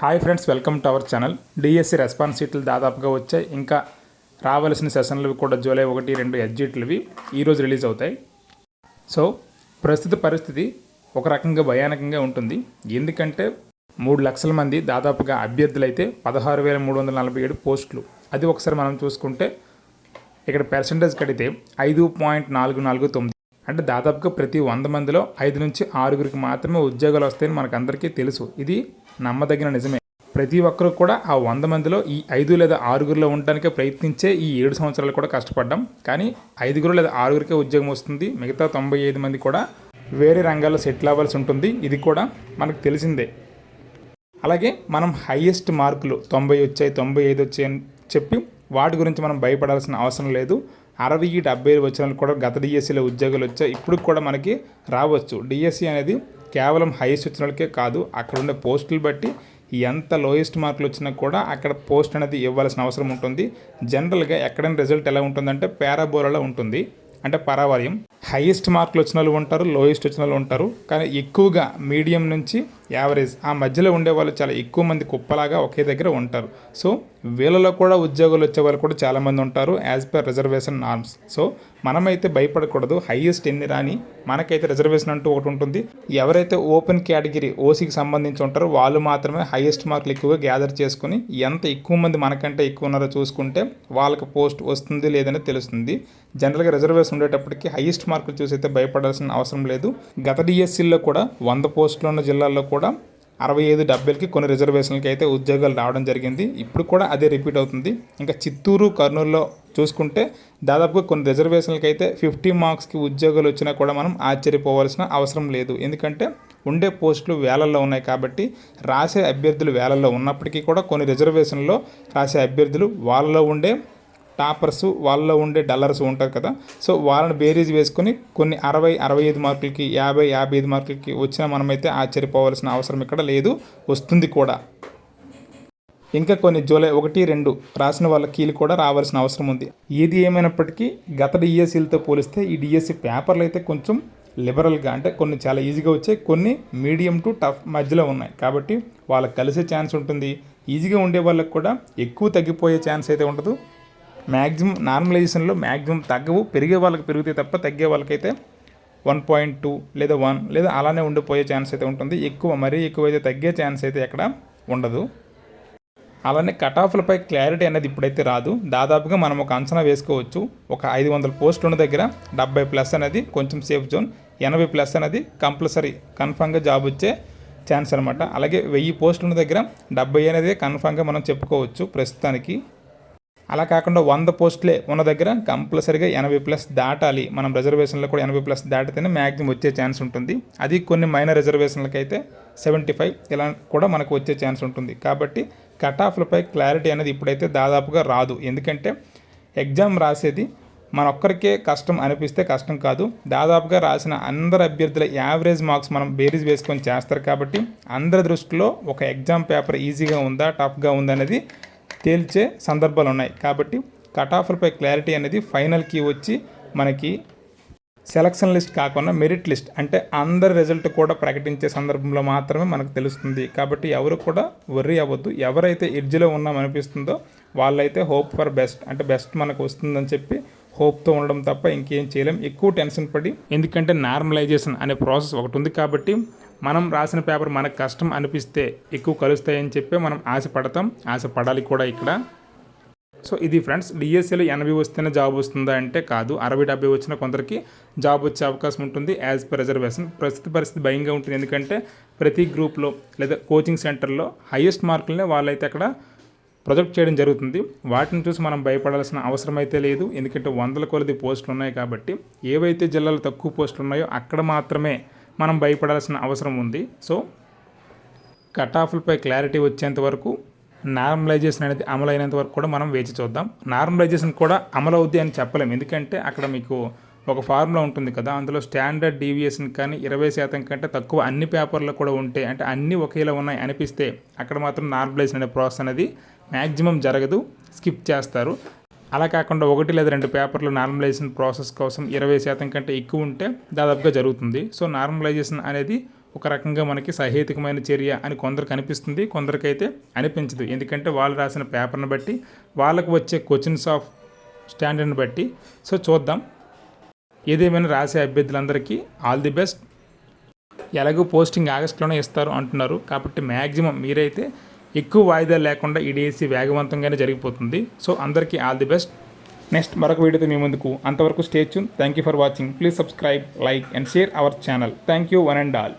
Hi friends welcome to our channel. DSC response సీట్లు దాదాపుగా వచ్చాయి. ఇంకా రావాల్సిన సెషన్లు కూడా జూలై ఒకటి రెండు ఎగ్జిట్లువి ఈరోజు రిలీజ్ అవుతాయి. సో ప్రస్తుత పరిస్థితి ఒక రకంగా భయానకంగా ఉంటుంది. ఎందుకంటే మూడు లక్షల మంది దాదాపుగా అభ్యర్థులు అయితే పదహారు వేల మూడు వందల నలభై ఏడు పోస్టులు. అది ఒకసారి మనం చూసుకుంటే ఇక్కడ పర్సంటేజ్ కడితే ఐదు పాయింట్ నాలుగు నాలుగు తొమ్మిది. అంటే దాదాపుగా ప్రతి వంద మందిలో ఐదు నుంచి ఆరుగురికి మాత్రమే ఉద్యోగాలు వస్తాయని మనకు అందరికీ తెలుసు. ఇది నమ్మదగిన నిజమే. ప్రతి ఒక్కరు కూడా ఆ వంద మందిలో ఈ ఐదు లేదా ఆరుగురిలో ఉండడానికే ప్రయత్నించే ఈ ఏడు సంవత్సరాలు కూడా కష్టపడ్డాం. కానీ ఐదుగురు లేదా ఆరుగురికే ఉద్యోగం వస్తుంది. మిగతా తొంభై ఐదు మంది కూడా వేరే రంగాల్లో సెటిల్ అవ్వాల్సి ఉంటుంది. ఇది కూడా మనకు తెలిసిందే. అలాగే మనం హైయెస్ట్ మార్కులు తొంభై వచ్చాయి తొంభై ఐదు వచ్చాయి అని చెప్పి వాటి గురించి మనం భయపడాల్సిన అవసరం లేదు. అరవై డెబ్బై వచ్చిన వాళ్ళు కూడా గత డిఎస్సిలో ఉద్యోగాలు వచ్చాయి. ఇప్పుడు కూడా మనకి రావచ్చు. డిఎస్సి అనేది కేవలం హైయెస్ట్ వచ్చిన వాళ్ళకే కాదు అక్కడ ఉండే పోస్టులు బట్టి ఎంత లోయెస్ట్ మార్కులు వచ్చినా కూడా అక్కడ పోస్ట్ అనేది ఇవ్వాల్సిన అవసరం ఉంటుంది. జనరల్గా ఎక్కడైనా రిజల్ట్ ఎలా ఉంటుందంటే పారాబోలాలో ఉంటుంది. అంటే పరావార్యం హైయెస్ట్ మార్కులు వచ్చిన వాళ్ళు ఉంటారు లోయెస్ట్ వచ్చిన వాళ్ళు ఉంటారు. కానీ ఎక్కువగా మీడియం నుంచి యావరేజ్. ఆ మధ్యలో ఉండే వాళ్ళు చాలా ఎక్కువ మంది కుప్పలాగా ఒకే దగ్గర ఉంటారు. సో వీళ్ళలో కూడా ఉద్యోగాలు వచ్చే వాళ్ళు కూడా చాలామంది ఉంటారు as per reservation norms so మనమైతే భయపడకూడదు. హైయెస్ట్ ఎన్ని రాని మనకైతే రిజర్వేషన్ అంటూ ఒకటి ఉంటుంది. ఎవరైతే ఓపెన్ కేటగిరీ ఓసీకి సంబంధించి ఉంటారో వాళ్ళు మాత్రమే హైయెస్ట్ మార్కులు ఎక్కువగా గ్యాదర్ చేసుకుని ఎంత ఎక్కువ మంది మనకంటే ఎక్కువ ఉన్నారో చూసుకుంటే వాళ్ళకి పోస్ట్ వస్తుంది లేదని తెలుస్తుంది. జనరల్గా రిజర్వేషన్ ఉండేటప్పటికి హైయెస్ట్ మార్కులు చూసి అయితే భయపడాల్సిన అవసరం లేదు. గత డిఎస్సీల్లో కూడా వంద పోస్టులు ఉన్న జిల్లాల్లో కూడా కూడా అరవై ఐదు డెబ్బైలకి కొన్ని రిజర్వేషన్లకి అయితే ఉద్యోగాలు రావడం జరిగింది. ఇప్పుడు కూడా అదే రిపీట్ అవుతుంది. ఇంకా చిత్తూరు కర్నూలులో చూసుకుంటే దాదాపుగా కొన్ని రిజర్వేషన్లకి అయితే ఫిఫ్టీ మార్క్స్కి ఉద్యోగాలు వచ్చినా కూడా మనం ఆశ్చర్యపోవాల్సిన అవసరం లేదు. ఎందుకంటే ఉండే పోస్టులు వేలల్లో ఉన్నాయి కాబట్టి రాసే అభ్యర్థులు వేలల్లో ఉన్నప్పటికీ కూడా కొన్ని రిజర్వేషన్లో రాసే అభ్యర్థులు వాళ్ళలో ఉండే టాపర్స్ వాళ్ళలో ఉండే డల్లర్స్ ఉంటారు కదా. సో వాళ్ళని బేరీజ్ వేసుకొని కొన్ని అరవై అరవై ఐదు మార్కులకి యాభై యాభై ఐదు మార్కులకి వచ్చినా మనమైతే ఆశ్చర్యపోవాల్సిన అవసరం ఇక్కడ లేదు వస్తుంది కూడా. ఇంకా కొన్ని జూలై ఒకటి రెండు రాసిన వాళ్ళ కీలు కూడా రావాల్సిన అవసరం ఉంది. ఏది ఏమైనప్పటికీ గత డిఎస్సీలతో పోలిస్తే ఈ డిఎస్సి పేపర్లు అయితే కొంచెం లిబరల్గా అంటే కొన్ని చాలా ఈజీగా వచ్చాయి కొన్ని మీడియం టు టఫ్ మధ్యలో ఉన్నాయి. కాబట్టి వాళ్ళకి కలిసే ఛాన్స్ ఉంటుంది. ఈజీగా ఉండే వాళ్ళకి కూడా ఎక్కువ తగ్గిపోయే ఛాన్స్ అయితే ఉండదు. మ్యాక్సిమం నార్మలైజేషన్లో మ్యాక్సిమం తగ్గవు. పెరిగే వాళ్ళకి పెరుగుతాయి తప్ప తగ్గే వాళ్ళకైతే వన్ పాయింట్ టూ లేదా వన్ లేదా అలానే ఉండిపోయే ఛాన్స్ అయితే ఉంటుంది. ఎక్కువ మరీ ఎక్కువ అయితే తగ్గే ఛాన్స్ అయితే ఎక్కడ ఉండదు. అలానే కట్ ఆఫ్లపై క్లారిటీ అనేది ఇప్పుడైతే రాదు. దాదాపుగా మనం ఒక అంచనా వేసుకోవచ్చు. ఒక ఐదు వందల పోస్టులు ఉన్న దగ్గర డెబ్బై ప్లస్ అనేది కొంచెం సేఫ్ జోన్. ఎనభై ప్లస్ అనేది కంపల్సరీ కన్ఫామ్గా జాబ్ వచ్చే ఛాన్స్ అనమాట అలాగే వెయ్యి పోస్టుల దగ్గర డెబ్బై అనేది కన్ఫామ్గా మనం చెప్పుకోవచ్చు ప్రస్తుతానికి. అలా కాకుండా వంద పోస్టులే ఉన్న దగ్గర కంపల్సరీగా ఎనభై ప్లస్ దాటాలి. మనం రిజర్వేషన్లో కూడా ఎనభై ప్లస్ దాటితేనే మ్యాక్సిమం వచ్చే ఛాన్స్ ఉంటుంది. అది కొన్ని మైనర్ రిజర్వేషన్లకైతే అయితే సెవెంటీ ఫైవ్ ఇలా కూడా మనకు వచ్చే ఛాన్స్ ఉంటుంది. కాబట్టి కట్ ఆఫ్లపై క్లారిటీ అనేది ఇప్పుడైతే దాదాపుగా రాదు. ఎందుకంటే ఎగ్జామ్ రాసేది మన ఒక్కరికే కష్టం అనిపిస్తే కష్టం కాదు. దాదాపుగా రాసిన అందరు అభ్యర్థుల యావరేజ్ మార్క్స్ మనం బేరీజ్ వేసుకొని చేస్తారు కాబట్టి అందరి దృష్టిలో ఒక ఎగ్జామ్ పేపర్ ఈజీగా ఉందా టఫ్గా ఉందనేది తేల్చే సందర్భాలు ఉన్నాయి కాబట్టి కట్ ఆఫ్లపై క్లారిటీ అనేది ఫైనల్కి వచ్చి మనకి సెలక్షన్ లిస్ట్ కాకుండా మెరిట్ లిస్ట్ అంటే అందరి రిజల్ట్ కూడా ప్రకటించే సందర్భంలో మాత్రమే మనకు తెలుస్తుంది. కాబట్టి ఎవరు కూడా వర్రీ అవ్వద్దు. ఎవరైతే ఎడ్జ్లో ఉన్నామనిపిస్తుందో వాళ్ళైతే హోప్ ఫర్ బెస్ట్ అంటే బెస్ట్ మనకు వస్తుందని చెప్పి హోప్తో ఉండడం తప్ప ఇంకేం చేయలేం. ఎక్కువ టెన్షన్ పడి ఎందుకంటే నార్మలైజేషన్ అనే ప్రాసెస్ ఒకటి ఉంది కాబట్టి మనం రాసిన పేపర్ మనకు కష్టం అనిపిస్తే ఎక్కువ కలుస్తాయని చెప్పి మనం ఆశపడతాం ఆశపడాలి కూడా ఇక్కడ. సో ఇది ఫ్రెండ్స్ డిఎస్సీలో ఎనభై వస్తేనే జాబ్ వస్తుందా అంటే కాదు. అరవై డెబ్బై వచ్చిన కొందరికి జాబ్ వచ్చే అవకాశం ఉంటుంది యాజ్ పర్ రిజర్వేషన్. ప్రస్తుత పరిస్థితి భయంగా ఉంటుంది. ఎందుకంటే ప్రతి గ్రూప్లో లేదా కోచింగ్ సెంటర్లో హైయెస్ట్ మార్కులనే వాళ్ళైతే అక్కడ ప్రొజెక్ట్ చేయడం జరుగుతుంది. వాటిని చూసి మనం భయపడాల్సిన అవసరం అయితే లేదు. ఎందుకంటే వందల కొలది పోస్టులు ఉన్నాయి కాబట్టి ఏవైతే జిల్లాలో తక్కువ పోస్టులు ఉన్నాయో అక్కడ మాత్రమే మనం భయపడాల్సిన అవసరం ఉంది. సో కట్ ఆఫ్లపై క్లారిటీ వచ్చేంత వరకు నార్మలైజేషన్ అనేది అమలు అయినంత వరకు కూడా మనం వేచి చూద్దాం. నార్మలైజేషన్ కూడా అమలు అవుద్ది అని చెప్పలేము ఎందుకంటే అక్కడ మీకు ఒక ఫార్ములా ఉంటుంది కదా అందులో స్టాండర్డ్ డీవియేషన్ కానీ ఇరవై శాతం కంటే తక్కువ అన్ని పేపర్లు కూడా ఉంటే అంటే అన్నీ ఒకేలా ఉన్నాయి అనిపిస్తే అక్కడ మాత్రం నార్మలైజేషన్ అనే ప్రాసెస్ అనేది మ్యాక్సిమం జరగదు. స్కిప్ చేస్తారు. అలా కాకుండా ఒకటి లేదా రెండు పేపర్లు నార్మలైజేషన్ ప్రాసెస్ కోసం ఇరవై శాతం కంటే ఎక్కువ ఉంటే దాదాపుగా జరుగుతుంది. సో నార్మలైజేషన్ అనేది ఒక రకంగా మనకి సహేతుకమైన చర్య అని కొందరికి అనిపిస్తుంది. కొందరికైతే అనిపించదు. ఎందుకంటే వాళ్ళు రాసిన పేపర్ని బట్టి వాళ్ళకు వచ్చే క్వశ్చన్స్ ఆఫ్ స్టాండర్డ్ని బట్టి. సో చూద్దాం. ఏదేమైనా రాసే అభ్యర్థులందరికీ ఆల్ ది బెస్ట్. ఎలాగో పోస్టింగ్ ఆగస్టులోనే ఇస్తారు అంటున్నారు. కాబట్టి మ్యాక్సిమం మీరైతే ఎక్కువ వాయిదాలు లేకుండా ఈ డిఎస్సి వేగవంతంగానే జరిగిపోతుంది. సో అందరికీ ఆల్ ది బెస్ట్. నెక్స్ట్ మరొక వీడియోతో మీ ముందుకు. అంతవరకు stay tuned thank you for watching please subscribe like and share our channel thank you one and all